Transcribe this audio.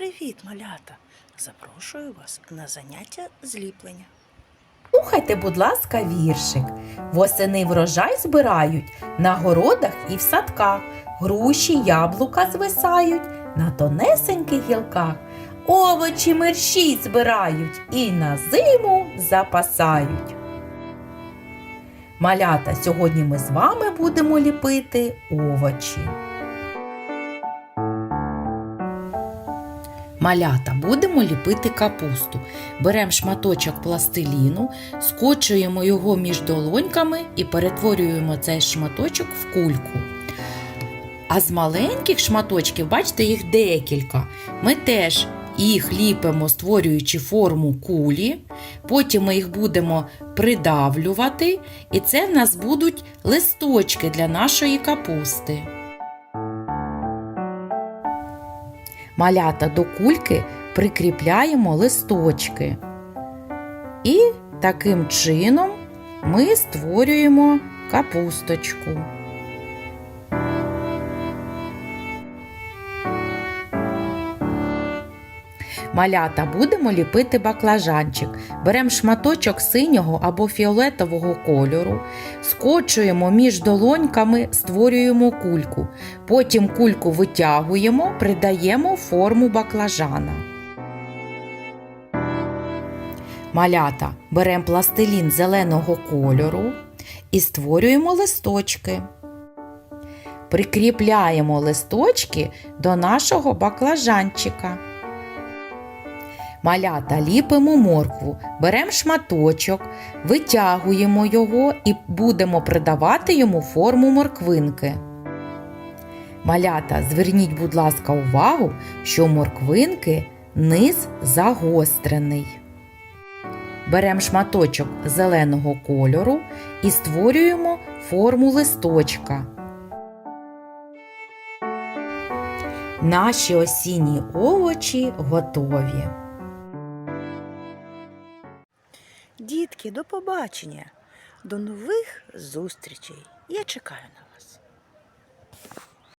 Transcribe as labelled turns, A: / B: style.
A: Привіт, малята! Запрошую вас на заняття зліплення.
B: Слухайте, будь ласка, віршик. Восени врожай збирають на городах і в садках. Груші, яблука звисають на тонесеньких гілках. Овочі мерщій збирають і на зиму запасають. Малята, сьогодні ми з вами будемо ліпити овочі. Малята, будемо ліпити капусту. Беремо шматочок пластиліну, скочуємо його між долоньками і перетворюємо цей шматочок в кульку. А з маленьких шматочків, бачите, їх декілька. Ми теж їх ліпимо, створюючи форму кулі. Потім ми їх будемо придавлювати, і це в нас будуть листочки для нашої капусти. Малята до кульки прикріпляємо листочки. І таким чином ми створюємо капусточку. Малята будемо ліпити баклажанчик. Беремо шматочок синього або фіолетового кольору, скочуємо між долоньками, створюємо кульку. Потім кульку витягуємо, придаємо форму баклажана. Малята беремо пластилін зеленого кольору і створюємо листочки. Прикріпляємо листочки до нашого баклажанчика. Малята ліпимо моркву, беремо шматочок, витягуємо його і будемо придавати йому форму морквинки. Малята, зверніть, будь ласка, увагу, що морквинки низ загострений. Беремо шматочок зеленого кольору і створюємо форму листочка. Наші осінні овочі готові.
A: Дітки, до побачення! До нових зустрічей! Я чекаю на вас.